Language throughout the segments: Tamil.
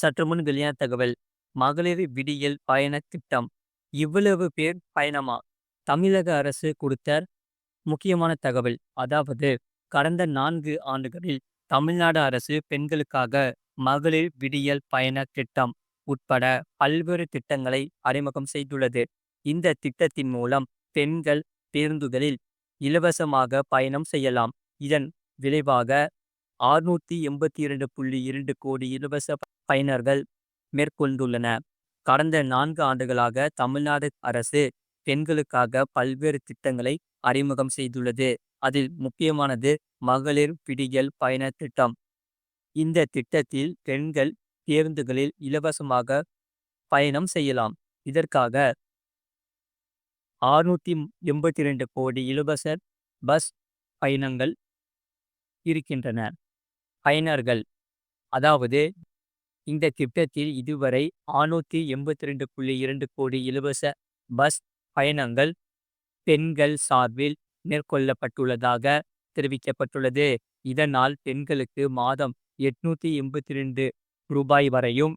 சற்று முன் வெளியான தகவல் மகளிர் விடியல் பயண திட்டம். இவ்வளவு பேர் பயணமா? தமிழக அரசு கொடுத்த முக்கியமான தகவல். அதாவது கடந்த நான்கு ஆண்டுகளில் தமிழ்நாடு அரசு பெண்களுக்காக மகளிர் விடியல் பயண திட்டம் உட்பட பல்வேறு திட்டங்களை அறிமுகம் செய்துள்ளது. இந்த திட்டத்தின் மூலம் பெண்கள் பேருந்துகளில் இலவசமாக பயணம் செய்யலாம். இதன் விளைவாக ஆறுநூற்றி எண்பத்தி இரண்டு புள்ளி இரண்டு கோடி இலவச பயனர்கள் மேற்கொண்டுள்ளன. கடந்த நான்கு ஆண்டுகளாக தமிழ்நாடு அரசு பெண்களுக்காக பல்வேறு திட்டங்களை அறிமுகம் செய்துள்ளது. அதில் முக்கியமானது மகளிர் பிடிகள் பயண திட்டம். இந்த திட்டத்தில் பெண்கள் பேருந்துகளில் இலவசமாக பயணம் செய்யலாம். இதற்காக ஆறுநூற்றி எண்பத்தி இரண்டு கோடி இலவச பஸ் பயணங்கள் இருக்கின்றன. பயனர்கள். அதாவது இந்த திட்டத்தில் இதுவரை ஆநூத்தி எண்பத்தி ரெண்டு புள்ளி இரண்டு கோடி இலவச பஸ் பயணங்கள் பெண்கள் சார்பில் மேற்கொள்ளப்பட்டுள்ளதாக தெரிவிக்கப்பட்டுள்ளது. இதனால் பெண்களுக்கு மாதம் எட்நூத்தி எண்பத்தி ரெண்டு ரூபாய் வரையும்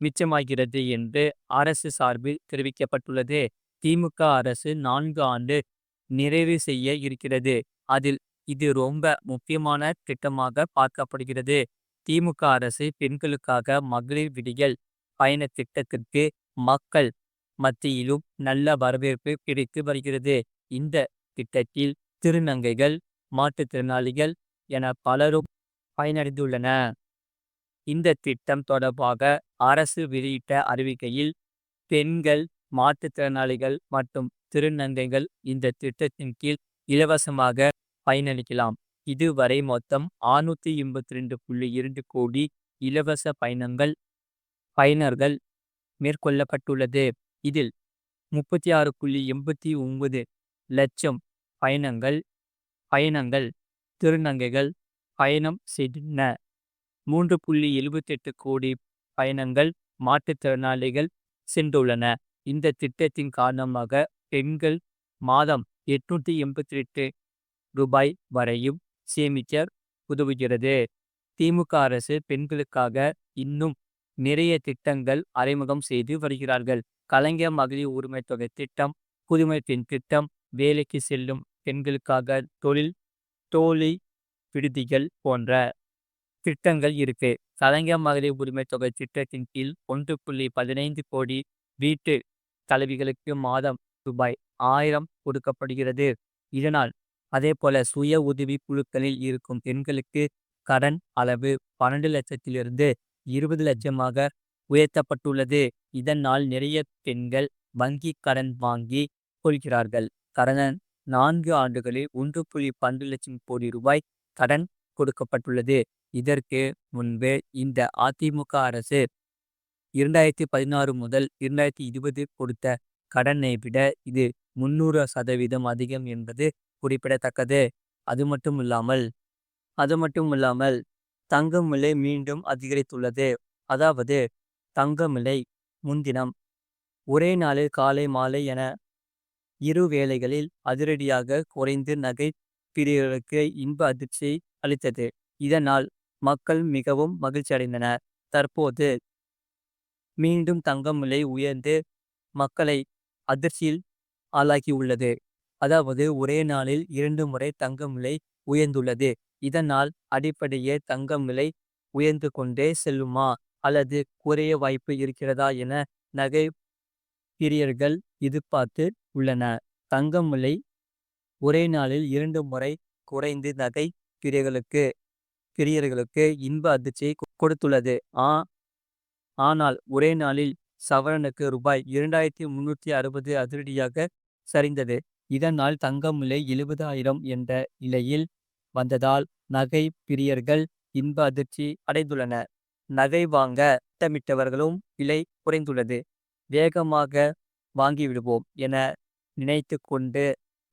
மிச்சமாகிறது என்று அரசு சார்பில் தெரிவிக்கப்பட்டுள்ளது. திமுக அரசு நான்கு ஆண்டு நிறைவு செய்ய இருக்கிறது. அதில் இது ரொம்ப முக்கியமான திட்டமாக பார்க்கப்படுகிறது. திமுக அரசு பெண்களுக்காக மகளிர் விடியல் பயண திட்டத்திற்கு மக்கள் மத்தியிலும் நல்ல வரவேற்பு கிடைத்து வருகிறது. இந்த திட்டத்தில் திருநங்கைகள் மாற்றுத்திறனாளிகள் என பலரும் பயனடைந்துள்ளன. இந்த திட்டம் தொடர்பாக அரசு வெளியிட்ட அறிவிக்கையில் பெண்கள் மாற்றுத்திறனாளிகள் மற்றும் திருநங்கைகள் இந்த திட்டத்தின் கீழ் இலவசமாக பயனளிக்கலாம். இதுவரை மொத்தம் ஆறுநூத்தி எண்பத்தி ரெண்டு புள்ளி இரண்டு கோடி இலவச பயணங்கள் பயனர்கள் மேற்கொள்ளப்பட்டுள்ளது. இதில் முப்பத்தி ஆறு புள்ளி எண்பத்தி ஒன்பது லட்சம் பயணங்கள் பயணங்கள் திருநங்கைகள் பயணம் செய்தன. மூன்று புள்ளி எழுபத்தெட்டு கோடி பயணங்கள் மாற்றுத்திறனாளிகள் சென்றுள்ளன. இந்த திட்டத்தின் காரணமாக பெண்கள் மாதம் எட்நூத்தி எண்பத்தி எட்டு ரூபாய் வரையும் சேமிக்க உதவுகிறது. திமுக அரசு பெண்களுக்காக இன்னும் நிறைய திட்டங்கள் அறிமுகம் செய்து வருகிறார்கள். கலைஞர் மகளிர் உரிமை தொகை திட்டம் புதுமை பெண் திட்டம் வேலைக்கு செல்லும் பெண்களுக்காக தொழில் தோழி விடுதிகள் போன்ற திட்டங்கள் இருக்கு. கலைஞர் மகளிர் உரிமை தொகை திட்டத்தின் கீழ் ஒன்று புள்ளி பதினைந்து கோடி வீட்டு தலைவிகளுக்கு மாதம் ரூபாய் ஆயிரம் கொடுக்கப்படுகிறது. இதனால் அதே போல சுய உதவி குழுக்களில் இருக்கும் பெண்களுக்கு கடன் அளவு பன்னெண்டு லட்சத்திலிருந்து இருபது லட்சமாக உயர்த்தப்பட்டுள்ளது. இதனால் நிறைய பெண்கள் வங்கி கடன் வாங்கி கொள்கிறார்கள். கடன் நான்கு ஆண்டுகளில் ஒன்று புள்ளி பன்னெண்டு லட்சம் கோடி ரூபாய் கடன் கொடுக்கப்பட்டுள்ளது. இதற்கு முன்பு இந்த அதிமுக அரசு இரண்டாயிரத்தி பதினாறு முதல் இரண்டாயிரத்தி இருபது கொடுத்த கடனை விட இது முன்னூறு சதவீதம் அதிகம் என்பது குறிப்பிடத்தக்கது. அது மட்டும் இல்லாமல் அது மட்டும் இல்லாமல் தங்கம் விலை மீண்டும் அதிகரித்துள்ளது. அதாவது தங்கம் விலை முன்தினம் ஒரே நாளில் காலை மாலை என இரு வேளைகளில் அதிரடியாக குறைந்து நகை பிரியர்களுக்கு இன்ப அதிர்ச்சி அளித்தது. இதனால் மக்கள் மிகவும் மகிழ்ச்சி அடைந்தனர் தற்போது மீண்டும் தங்கம் விலை உயர்ந்து மக்களை அதிர்ச்சியில் ஆளாகியுள்ளது. அதாவது ஒரே நாளில் இரண்டு முறை தங்கம் விலை உயர்ந்துள்ளது. இதனால் அடிப்படையே தங்கம் விலை உயர்ந்து கொண்டே செல்லுமா? அல்லது குறைய வாய்ப்பு இருக்கிறதா? என நகை பிரியர்கள் எதிர்பார்த்து உள்ளன தங்கம் விலை ஒரே நாளில் இரண்டு முறை குறைந்து நகை பிரியர்களுக்கு பிரியர்களுக்கு இன்ப அதிர்ச்சியை கொடுத்துள்ளது. ஆ ஆனால் ஒரே நாளில் சவரனுக்கு ரூபாய் இரண்டாயிரத்தி முன்னூற்றி அறுபது அதிரடியாக சரிந்தது. இதனால் தங்கம் விலை எழுபதாயிரம் என்ற நிலையில் வந்ததால் நகை பிரியர்கள் இன்ப அதிர்ச்சி அடைந்துள்ளனர் நகை வாங்க திட்டமிட்டவர்களும் விலை குறைந்துள்ளது. வேகமாக வாங்கிவிடுவோம் என நினைத்து கொண்டு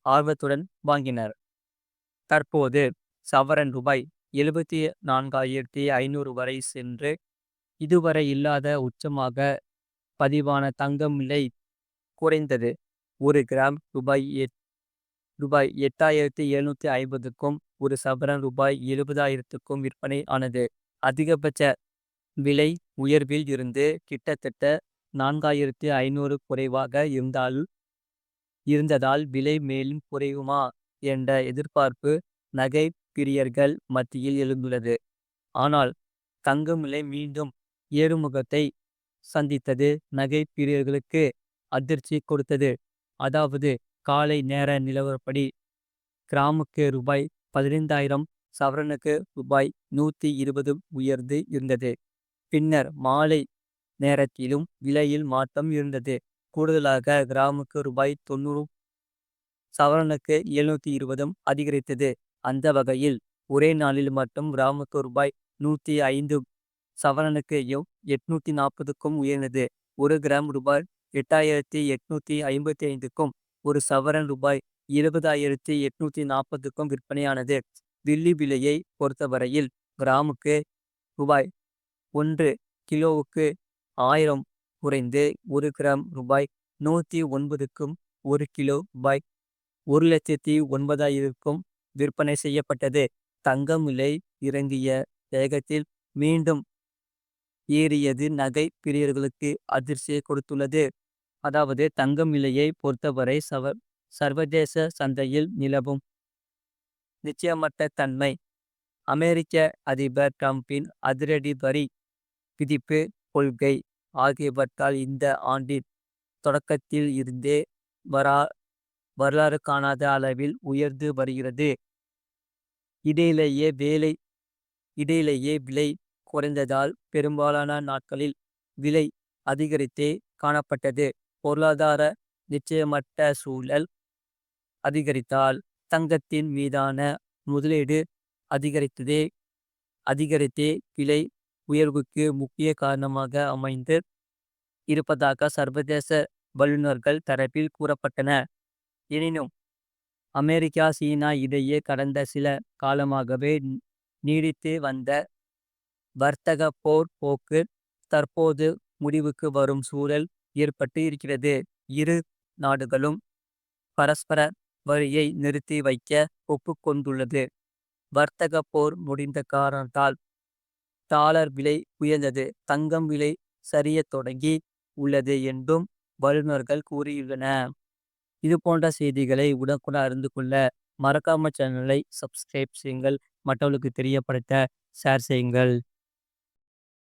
ஆர்வத்துடன் வாங்கினர். தற்போது சவரன் ரூபாய் எழுபத்தி நான்காயிரத்தி ஐநூறு வரை சென்று இதுவரை இல்லாத உச்சமாக பதிவான தங்கம் விலை குறைந்தது. ஒரு கிராம் ரூபாய் எட் ரூபாய் எட்டாயிரத்தி எழுநூத்தி ஐம்பதுக்கும் ஒரு சவரன் ரூபாய் எழுபதாயிரத்துக்கும் விற்பனை ஆனது அதிகபட்ச விலை உயர்வில் இருந்து கிட்டத்தட்ட நான்காயிரத்து ஐநூறு குறைவாக இருந்தால் இருந்ததால் விலை மேலும் குறையுமா என்ற எதிர்பார்ப்பு நகை பிரியர்கள் மத்தியில் எழுந்துள்ளது. ஆனால் தங்கம் விலை மீண்டும் ஏறுமுகத்தை சந்தித்தது நகை பிரியர்களுக்கு அதிர்ச்சி கொடுத்தது. அதாவது காலை நேர நிலவரப்படி கிராமுக்கு ரூபாய் பதினைந்தாயிரம் சவரனுக்கு ரூபாய் நூற்றி இருபது உயர்ந்து இருந்தது. பின்னர் மாலை நேரத்திலும் விலையில் மாற்றம் இருந்தது. கூடுதலாக கிராமுக்கு ரூபாய் தொண்ணூறு சவரனுக்கு எழுநூத்தி இருபதும் அதிகரித்தது. அந்த வகையில் ஒரே நாளில் மட்டும் கிராமுக்கு ரூபாய் நூத்தி ஐந்து சவரனுக்கு எட்நூத்தி நாற்பதுக்கும் உயர்ந்தது. ஒரு கிராம் ரூபாய் எட்டாயிரத்தி எட்நூத்தி ஐம்பத்தி ஐந்துக்கும் ஒரு சவரன் ரூபாய் இருபதாயிரத்தி எட்நூத்தி நாற்பதுக்கும் விற்பனையானது. தில்லி விலையை பொறுத்தவரையில் கிராமுக்கு ரூபாய் ஒன்று கிலோவுக்கு ஆயிரம் குறைந்து ஒரு கிராம் ரூபாய் நூத்தி ஒன்பதுக்கும் ஒரு கிலோ ரூபாய் ஒரு லட்சத்தி ஒன்பதாயிரக்கும் விற்பனை செய்யப்பட்டது. தங்கம் விலை இறங்கிய வேகத்தில் மீண்டும் ஏறியது நகை பிரியர்களுக்கு அதிர்ச்சியை கொடுத்துள்ளது. அதாவது தங்கம் விலையை பொறுத்தவரை சவ சர்வதேச சந்தையில் நிலவும் நிச்சயமற்ற தன்மை. அமெரிக்க அதிபர் டிரம்பின் அதிரடி வரி விதிப்பு கொள்கை. ஆகியவற்றால் இந்த ஆண்டின் தொடக்கத்தில் இருந்தே வரா வரலாறு காணாத அளவில் உயர்ந்து வருகிறது. இடையிலேயே வேலை இடையிலேயே விலை குறைந்ததால் பெரும்பாலான நாட்களில் விலை அதிகரித்தே காணப்பட்டது. பொருளாதார நிச்சயமற்ற சூழல் அதிகரித்தால் தங்கத்தின் மீதான முதலீடு அதிகரித்ததே அதிகரித்தே விலை உயர்வுக்கு முக்கிய காரணமாக அமைந்து இருப்பதாக சர்வதேச வல்லுனர்கள் தரப்பில் கூறப்பட்டன. எனினும் அமெரிக்கா சீனா இடையே கடந்த சில காலமாகவே நீடித்து வந்த வர்த்தக போர் போக்கு தற்போது முடிவுக்கு வரும் சூழல் ஏற்பட்டு இருக்கிறது. இரு நாடுகளும் பரஸ்பர வரியை நிறுத்தி வைக்க ஒப்புக்கொண்டுள்ளது. வர்த்தக போர் முடிந்த காரணத்தால் டாலர் விலை உயர்ந்தது. தங்கம் விலை சரியத் தொடங்கி உள்ளது என்றும் வல்லுநர்கள் கூறியுள்ளன இது இதுபோன்ற செய்திகளை உடனுக்குடன் அறிந்து கொள்ள மறக்காம சேனலை சப்ஸ்கிரைப் செய்யுங்கள். மற்றவர்களுக்கு தெரியப்படுத்த ஷேர் செய்யுங்கள்.